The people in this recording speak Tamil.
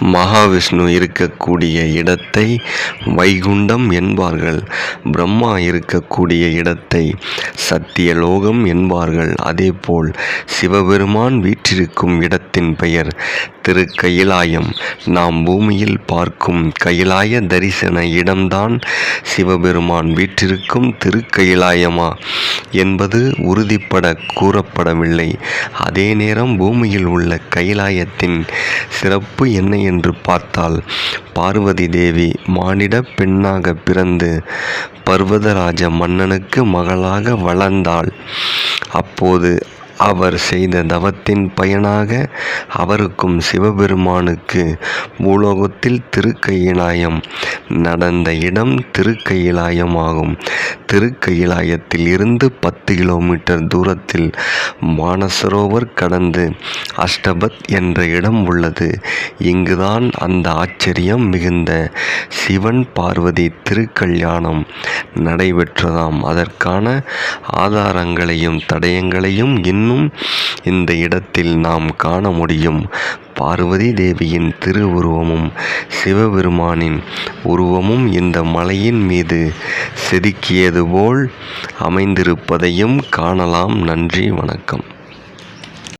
மகாவிஷ்ணு இருக்கக்கூடிய இடத்தை வைகுண்டம் என்பார்கள். பிரம்மா இருக்கக்கூடிய இடத்தை சத்தியலோகம் என்பார்கள். அதேபோல் சிவபெருமான் வீற்றிருக்கும் இடத்தின் பெயர் திருக்கயிலாயம். நாம் பூமியில் பார்க்கும் கயிலாய தரிசன இடம்தான் சிவபெருமான் வீற்றிருக்கும் திருக்கயிலாயமா என்பது உறுதிப்பட கூறப்படவில்லை. அதே நேரம் பூமியில் உள்ள கைலாயத்தின் சிறப்பு என்ன என்று பார்த்தாள் பார்வதி தேவி மானிட பெண்ணாக பிறந்து பர்வதராஜ மன்னனுக்கு மகளாக வளர்ந்தாள். அப்போது அவர் செய்த தவத்தின் பயனாக அவருக்கும் சிவபெருமானுக்கு பூலோகத்தில் திருக்கயிலாயம் நடந்த இடம் திருக்கையிலாயம் ஆகும் திருக்கயிலாயத்தில் இருந்து பத்து கிலோமீட்டர் தூரத்தில் மானசரோவர் கடந்து அஷ்டபத் என்ற இடம் உள்ளது. இங்குதான் அந்த ஆச்சரியம் மிகுந்த. சிவன் பார்வதி திருக்கல்யாணம் நடைபெற்றதாம். அதற்கான ஆதாரங்களையும் தடயங்களையும் இன்னும் இந்த இடத்தில் நாம் காண முடியும். பார்வதி தேவியின் திருவுருவமும் சிவபெருமானின் உருவமும் இந்த மலையின் மீது செதுக்கியது போல் அமைந்திருப்பதையும் காணலாம். நன்றி வணக்கம்.